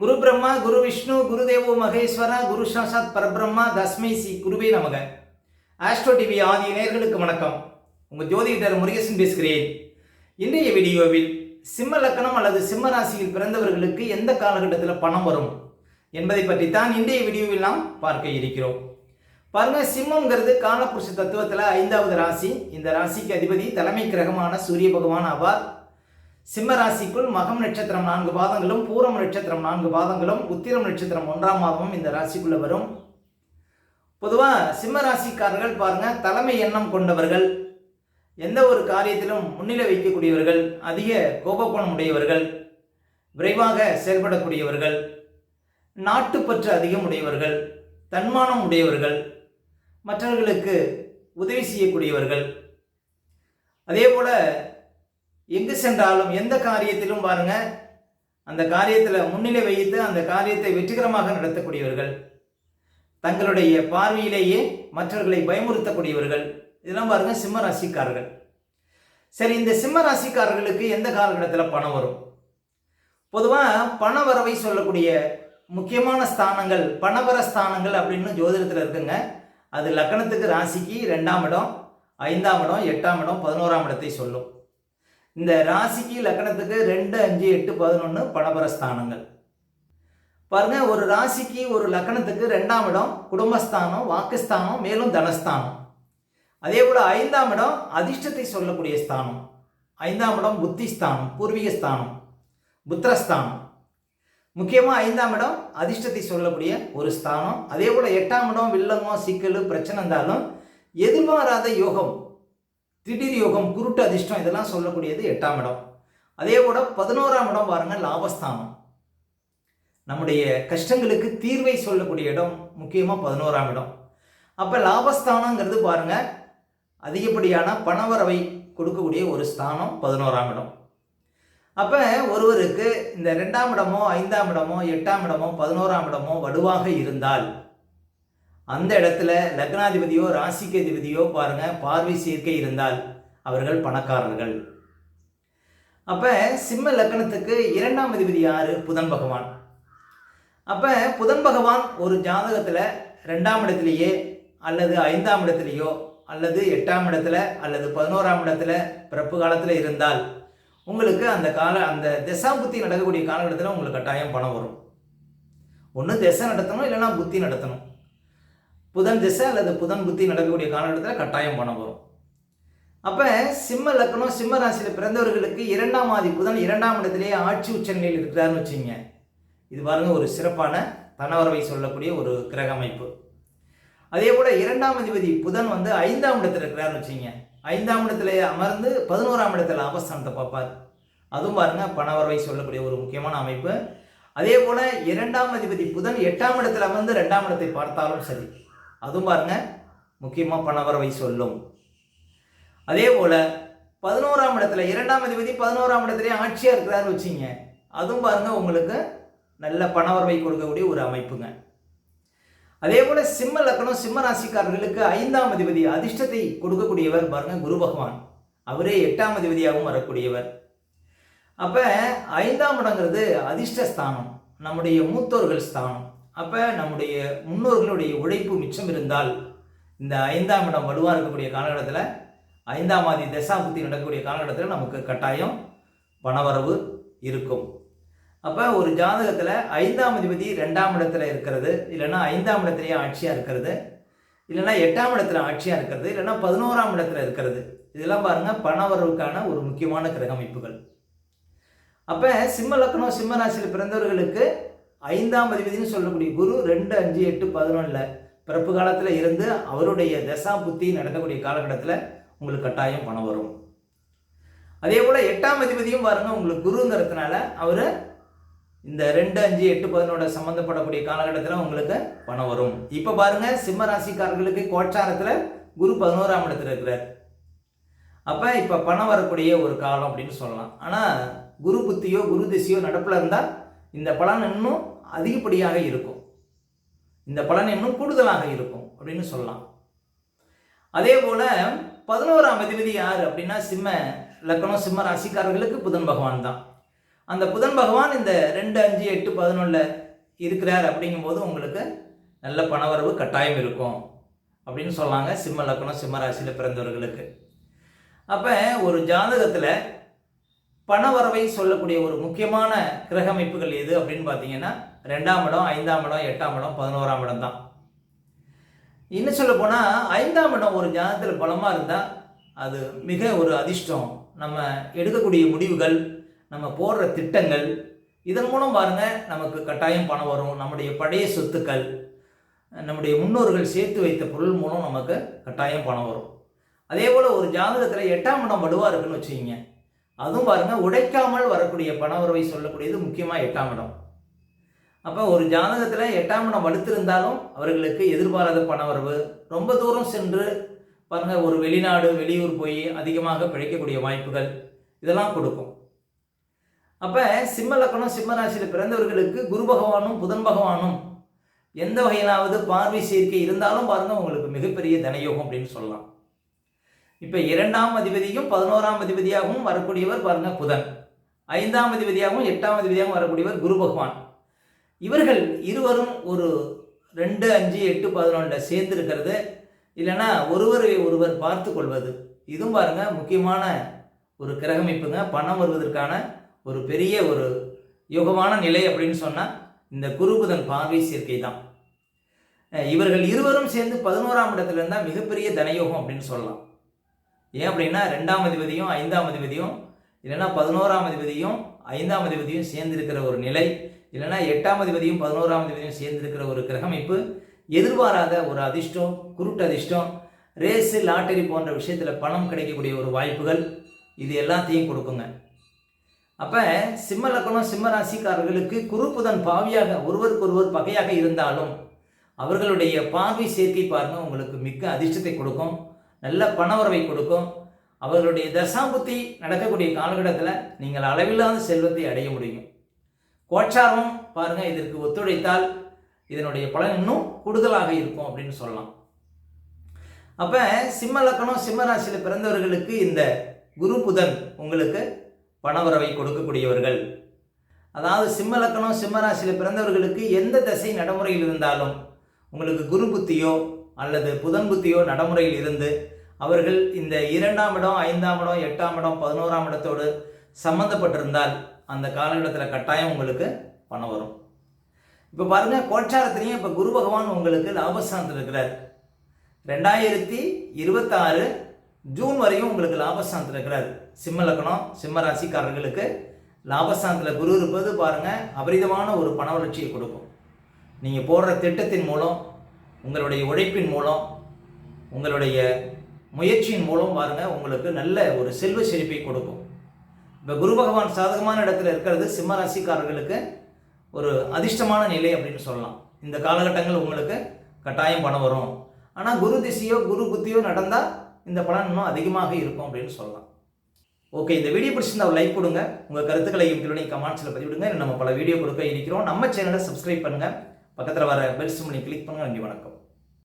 குரு பிரம்மா குரு விஷ்ணு குரு தேவோ மகேஸ்வரா குரு சாசாத் பரபிரம்மா தஸ்மை சி குருவே நமக. ஆஸ்ட்ரோ டிவி ஆதி நேர்களுக்கு வணக்கம். உங்கள் ஜோதிடர் முருகேசன் பேசுகிறேன். இன்றைய வீடியோவில் சிம்ம லக்கணம் அல்லது சிம்ம ராசியில் பிறந்தவர்களுக்கு எந்த காலகட்டத்தில் பணம் வரும் என்பதை பற்றி தான் இன்றைய வீடியோவில் நாம் பார்க்க இருக்கிறோம். பாருங்க சிம்மங்கிறது காலபுருஷ தத்துவத்தில் ஐந்தாவது ராசி. இந்த ராசிக்கு அதிபதி தலைமை கிரகமான சூரிய பகவான் ஆவார். சிம்ம ராசிக்குள் மகம் நட்சத்திரம் நான்கு பாதங்களும் பூரம் நட்சத்திரம் நான்கு பாதங்களும் உத்திரம் நட்சத்திரம் ஒன்றாம் மாதமும் இந்த ராசிக்குள்ள வரும். பொதுவாக சிம்ம ராசிக்காரர்கள் பாருங்க தலைமை எண்ணம் கொண்டவர்கள் எந்த ஒரு காரியத்திலும் முன்னிலை வைக்கக்கூடியவர்கள் அதிக கோபக்குணம் உடையவர்கள் விரைவாக செயல்படக்கூடியவர்கள் நாட்டுப்பற்று அதிகம் உடையவர்கள் தன்மானம் உடையவர்கள் மற்றவர்களுக்கு உதவி செய்யக்கூடியவர்கள். அதே போல எங்கு சென்றாலும் எந்த காரியத்திலும் பாருங்க அந்த காரியத்தில் முன்னிலை வைத்து அந்த காரியத்தை வெற்றிகரமாக நடத்தக்கூடியவர்கள். தங்களுடைய பார்வையிலேயே மற்றவர்களை பயமுறுத்தக்கூடியவர்கள். இதெல்லாம் பாருங்க சிம்ம ராசிக்காரர்கள். சரி இந்த சிம்ம ராசிக்காரர்களுக்கு எந்த காலகட்டத்தில் பணம் வரும்? பொதுவாக பண வரவை சொல்லக்கூடிய முக்கியமான ஸ்தானங்கள் பணவர ஸ்தானங்கள் அப்படின்னு ஜோதிடத்தில் இருக்குங்க. அது லக்கணத்துக்கு ராசிக்கு ரெண்டாம் இடம் ஐந்தாம் இடம் எட்டாம் இடம் பதினோராம் இடத்தை சொல்லும். இந்த ராசிக்கு லக்கணத்துக்கு ரெண்டு அஞ்சு எட்டு பதினொன்று பணபரஸ்தானங்கள். பாருங்க ஒரு ராசிக்கு ஒரு லக்கணத்துக்கு ரெண்டாம் இடம் குடும்பஸ்தானம் வாக்குஸ்தானம் மேலும் தனஸ்தானம். அதே போல் ஐந்தாம் இடம் அதிர்ஷ்டத்தை சொல்லக்கூடிய ஸ்தானம். ஐந்தாம் இடம் புத்தி ஸ்தானம் பூர்வீக ஸ்தானம் புத்திரஸ்தானம். முக்கியமாக ஐந்தாம் இடம் அதிர்ஷ்டத்தை சொல்லக்கூடிய ஒரு ஸ்தானம். அதே போல் எட்டாம் இடம் வில்லங்கம் சிக்கல் பிரச்சனை இருந்தாலும் எதிர்பாராத யோகம் திடீர் யோகம் குருட்டு அதிர்ஷ்டம் இதெல்லாம் சொல்லக்கூடியது எட்டாம் இடம். அதே போல் பதினோராம் இடம் பாருங்க லாபஸ்தானம். நம்முடைய கஷ்டங்களுக்கு தீர்வை சொல்லக்கூடிய இடம் முக்கியமாக பதினோராம் இடம். அப்போ லாபஸ்தானங்கிறது பாருங்க அதிகப்படியான பணவரவை கொடுக்கக்கூடிய ஒரு ஸ்தானம் பதினோராம் இடம். அப்போ ஒருவருக்கு இந்த ரெண்டாம் இடமோ ஐந்தாம் இடமோ எட்டாம் இடமோ பதினோராம் இடமோ வலுவாக இருந்தால் அந்த இடத்துல லக்னாதிபதியோ ராசிக்கு அதிபதியோ பாருங்க பார்வை சேர்க்கை இருந்தால் அவர்கள் பணக்காரர்கள். அப்போ சிம்ம லக்கணத்துக்கு இரண்டாம் அதிபதி யாரு? புதன் பகவான். அப்போ புதன் பகவான் ஒரு ஜாதகத்தில் ரெண்டாம் இடத்துலையே அல்லது ஐந்தாம் இடத்துலையோ அல்லது எட்டாம் இடத்துல அல்லது பதினோராம் இடத்துல பிறப்பு காலத்தில் இருந்தால் உங்களுக்கு அந்த கால அந்த திசா புத்தி நடக்கக்கூடிய காலகட்டத்தில் உங்களுக்கு கட்டாயம் பணம் வரும். ஒன்று திசை நடத்தணும் இல்லைன்னா புத்தி நடத்தணும். புதன் திசை அல்லது புதன் புத்தி நடக்கக்கூடிய காலகட்டத்தில் கட்டாயம் பணம் வரும். அப்போ சிம்ம லக்னம் சிம்ம ராசியில் பிறந்தவர்களுக்கு இரண்டாம் ஆதி புதன் இரண்டாம் இடத்திலேயே ஆட்சி உச்ச நிலையில் இருக்கிறாருன்னு வச்சுங்க இது பாருங்க ஒரு சிறப்பான தனவரவை சொல்லக்கூடிய ஒரு கிரக அமைப்பு. அதே போல் இரண்டாம் அதிபதி புதன் வந்து ஐந்தாம் இடத்துல இருக்கிறாருன்னு வச்சுங்க ஐந்தாம் இடத்துல அமர்ந்து பதினோராம் இடத்துல அபஸ்தானத்தை பார்ப்பார். அதுவும் பாருங்க பணவரவை சொல்லக்கூடிய ஒரு முக்கியமான அமைப்பு. அதே போல் இரண்டாம் அதிபதி புதன் எட்டாம் இடத்துல அமர்ந்து ரெண்டாம் இடத்தை பார்த்தாலும் சரி. அதுவும் பாருங்க முக்கியமாக பணவரவை சொல்லும். அதே போல பதினோராம் இடத்துல இரண்டாம் அதிபதி பதினோராம் இடத்துலயே ஆட்சியாக இருக்கிறாருன்னு வச்சுங்க அதுவும் பாருங்க உங்களுக்கு நல்ல பணவரவை கொடுக்கக்கூடிய ஒரு அமைப்புங்க. அதே போல சிம்ம லக்கணம் சிம்ம ராசிக்காரர்களுக்கு ஐந்தாம் அதிபதி அதிர்ஷ்டத்தை கொடுக்கக்கூடியவர் பாருங்க குரு பகவான். அவரே எட்டாம் அதிபதியாகவும் வரக்கூடியவர். அப்ப ஐந்தாம் இடங்கிறது அதிர்ஷ்ட ஸ்தானம் நம்முடைய மூத்தோர்கள் ஸ்தானம். அப்போ நம்முடைய முன்னோர்களுடைய உழைப்பு மிச்சம் இருந்தால் இந்த ஐந்தாம் இடம் வலுவாக இருக்கக்கூடிய காலகட்டத்தில் ஐந்தாம் ஆதி தசாபுத்தி நடக்கக்கூடிய காலகட்டத்தில் நமக்கு கட்டாயம் பணவரவு இருக்கும். அப்போ ஒரு ஜாதகத்தில் ஐந்தாம் அதிபதி ரெண்டாம் இடத்துல இருக்கிறது இல்லைன்னா ஐந்தாம் இடத்துலேயே ஆட்சியாக இருக்கிறது இல்லைன்னா எட்டாம் இடத்துல ஆட்சியாக இருக்கிறது இல்லைன்னா பதினோராம் இடத்துல இருக்கிறது. இதெல்லாம் பாருங்கள் பணவரவுக்கான ஒரு முக்கியமான கிரக அமைப்புகள் அப்போ சிம்ம லக்னம் சிம்ம ராசியில் பிறந்தவர்களுக்கு ஐந்தாம் அதிபதினு சொல்லக்கூடிய குரு ரெண்டு அஞ்சு எட்டு பதினொன்றில் பிறப்பு காலத்தில் இருந்து அவருடைய தசா புத்தி நடக்கக்கூடிய காலகட்டத்தில் உங்களுக்கு கட்டாயம் பணம் வரும். அதே போல் எட்டாம் அதிபதியும் பாருங்கள் உங்களுக்கு குருங்கிறதுனால அவர் இந்த ரெண்டு அஞ்சு எட்டு பதினோட சம்மந்தப்படக்கூடிய காலகட்டத்தில் உங்களுக்கு பணம் வரும். இப்போ பாருங்க சிம்ம ராசிக்காரர்களுக்கு கோச்சாரத்தில் குரு பதினோராம் இடத்துல இருக்கிறார். அப்போ இப்போ பணம் வரக்கூடிய ஒரு காலம் அப்படின்னு சொல்லலாம். ஆனால் குரு புத்தியோ குரு திசையோ நடப்பில் இருந்தால் இந்த பலன் இன்னும் அதிகப்படியாக இருக்கும். இந்த பலன் இன்னும் கூடுதலாக இருக்கும் அப்படின்னு சொல்லலாம். அதே போல பதினோராம் அதிபதி யார் அப்படின்னா சிம்ம லக்கணம் சிம்ம ராசிக்காரர்களுக்கு புதன் பகவான் தான். அந்த புதன் பகவான் இந்த ரெண்டு அஞ்சு எட்டு பதினொன்றில் இருக்கிறார் அப்படிங்கும்போது உங்களுக்கு நல்ல பணவரவு கட்டாயம் இருக்கும் அப்படின்னு சொல்லாங்க. சிம்ம லக்னம் சிம்ம ராசியில் பிறந்தவர்களுக்கு. அப்போ ஒரு ஜாதகத்தில் பணவரவை சொல்லக்கூடிய ஒரு முக்கியமான கிரக அமைப்புகள் எது அப்படின்னு பார்த்தீங்கன்னா ரெண்டாம் இடம் ஐந்தாம் இடம் எட்டாம் இடம் பதினோராம் இடம் தான். இன்னும் சொல்ல போனால் ஐந்தாம் இடம் ஒரு ஜாதகத்தில் பலமாக இருந்தால் அது மிக ஒரு அதிர்ஷ்டம். நம்ம எடுக்கக்கூடிய முடிவுகள் நம்ம போடுற திட்டங்கள் இதன் மூலம் பாருங்க நமக்கு கட்டாயம் பணம் வரும். நம்முடைய பழைய சொத்துக்கள் நம்முடைய முன்னோர்கள் சேர்த்து வைத்த பொருள் மூலம் நமக்கு கட்டாயம் பணம் வரும். அதே போல் ஒரு ஜாதகத்தில் எட்டாம் இடம் வலுவாக இருக்குன்னு வச்சுக்கிங்க. அதுவும் பாருங்க உடைக்காமல் வரக்கூடிய பணவரவை சொல்லக்கூடியது முக்கியமாக எட்டாம் இடம். அப்போ ஒரு ஜாதகத்தில் எட்டாம் இடம் வலுத்திருந்தாலும் அவர்களுக்கு எதிர்பாராத பணவரவு ரொம்ப தூரம் சென்று பாருங்க ஒரு வெளிநாடு வெளியூர் போய் அதிகமாக பிழைக்கக்கூடிய வாய்ப்புகள் இதெல்லாம் கொடுக்கும். அப்போ சிம்ம லக்கணம் சிம்ம ராசியில் பிறந்தவர்களுக்கு குரு பகவானும் புதன் பகவானும் எந்த வகையிலாவது பார்வை சேர்க்கை இருந்தாலும் பாருங்க உங்களுக்கு மிகப்பெரிய தனயோகம் அப்படின்னு சொல்லலாம். இப்போ இரண்டாம் அதிபதியும் பதினோராம் அதிபதியாகவும் வரக்கூடியவர் பாருங்க புதன். ஐந்தாம் அதிபதியாகவும் எட்டாம் அதிபதியாகவும் வரக்கூடியவர் குரு பகவான். இவர்கள் இருவரும் ஒரு ரெண்டு அஞ்சு எட்டு பதினொன்றில் சேர்ந்துருக்கிறது. இல்லைன்னா ஒருவரை ஒருவர் பார்த்து கொள்வது. இதுவும் பாருங்க முக்கியமான ஒரு கிரகமைப்புங்க. பணம் வருவதற்கான ஒரு பெரிய ஒரு யோகமான நிலை அப்படின்னு சொன்னால் இந்த குருபுதன் பார்வை சேர்க்கை தான். இவர்கள் இருவரும் சேர்ந்து பதினோராம் இடத்துல இருந்தால் மிகப்பெரிய தனயோகம் அப்படின்னு சொல்லலாம். ஏன் அப்படின்னா ரெண்டாம் அதிபதியும் ஐந்தாம் அதிபதியும் இல்லைன்னா பதினோராம் அதிபதியும் ஐந்தாம் அதிபதியும் சேர்ந்திருக்கிற ஒரு நிலை இல்லைன்னா எட்டாம் அதிபதியும் பதினோராம் அதிபதியும் சேர்ந்திருக்கிற ஒரு கிரகமைப்பு எதிர்பாராத ஒரு அதிர்ஷ்டம் குருட்டு அதிர்ஷ்டம் ரேஸு லாட்டரி போன்ற விஷயத்தில் பணம் கிடைக்கக்கூடிய ஒரு வாய்ப்புகள் இது எல்லாத்தையும் கொடுக்குங்க. அப்போ சிம்ம லக்கணம் சிம்ம ராசிக்காரர்களுக்கு குருப்புதன் பாவியாக ஒருவருக்கொருவர் பகையாக இருந்தாலும் அவர்களுடைய பார்வை சேர்க்கை பாருங்க உங்களுக்கு மிக்க அதிர்ஷ்டத்தை கொடுக்கும். நல்ல பண உறவை கொடுக்கும். அவர்களுடைய தசாபுத்தி நடக்கக்கூடிய காலகட்டத்தில் நீங்கள் அளவில்லாத செல்வத்தை அடைய முடியும். கோச்சாரம் பாருங்கள் இதற்கு ஒத்துழைத்தால் இதனுடைய பலன் இன்னும் கூடுதலாக இருக்கும் அப்படின்னு சொல்லலாம். அப்போ சிம்ம லக்கணம் சிம்ம ராசியில் பிறந்தவர்களுக்கு இந்த குரு புதன் உங்களுக்கு பணவரவை கொடுக்கக்கூடியவர்கள். அதாவது சிம்ம லக்கணம் சிம்ம ராசியில் பிறந்தவர்களுக்கு எந்த தசை நடைமுறையில் இருந்தாலும் உங்களுக்கு குரு புத்தியோ அல்லது புதன் புத்தியோ நடைமுறையில் இருந்து அவர்கள் இந்த இரண்டாம் இடம் ஐந்தாம் இடம் எட்டாம் இடம் பதினோராம் இடத்தோடு சம்மந்தப்பட்டிருந்தால் அந்த காலகட்டத்தில் கட்டாயம் உங்களுக்கு பணம் வரும். இப்போ பாருங்கள் கோச்சாரத்திலையும் இப்போ குரு பகவான் உங்களுக்கு லாபஸ்தானத்தில் இருக்கிறார். ரெண்டாயிரத்தி இருபத்தாறு ஜூன் வரையும் உங்களுக்கு லாபஸ்தானத்தில் இருக்கிறார். சிம்ம லக்னம் சிம்ம ராசிக்காரர்களுக்கு லாபஸ்தானத்தில் குரு இருப்பது பாருங்கள் அபரிதமான ஒரு பண வளர்ச்சியை கொடுக்கும். நீங்கள் போடுற திட்டத்தின் மூலம் உங்களுடைய உழைப்பின் மூலம் உங்களுடைய முயற்சியின் மூலம் பாருங்க உங்களுக்கு நல்ல ஒரு செல்வ செழிப்பை கொடுக்கும். இப்போ குரு பகவான் சாதகமான இடத்துல இருக்கிறது சிம்ம ராசிக்காரர்களுக்கு ஒரு அதிர்ஷ்டமான நிலை அப்படின்னு சொல்லலாம். இந்த காலகட்டங்கள் உங்களுக்கு கட்டாயம் பணம் வரும். ஆனால் குரு திசையோ குரு புத்தியோ நடந்தால் இந்த பலன் இன்னும் அதிகமாக இருக்கும் அப்படின்னு சொல்லலாம். ஓகே இந்த வீடியோ பிடிச்சிருந்தா லைக் கொடுங்க. உங்கள் கருத்துக்களை எங்களுடைய கமெண்ட்ஸில் பதிவிடுங்க. நம்ம பல வீடியோ கொடுக்க இருக்கிறோம். நம்ம சேனலை சப்ஸ்கிரைப் பண்ணுங்கள் பக்கத்தில் வர பெல் சிம்னி கிளிக் பண்ணுங்கள் நன்றி வணக்கம்.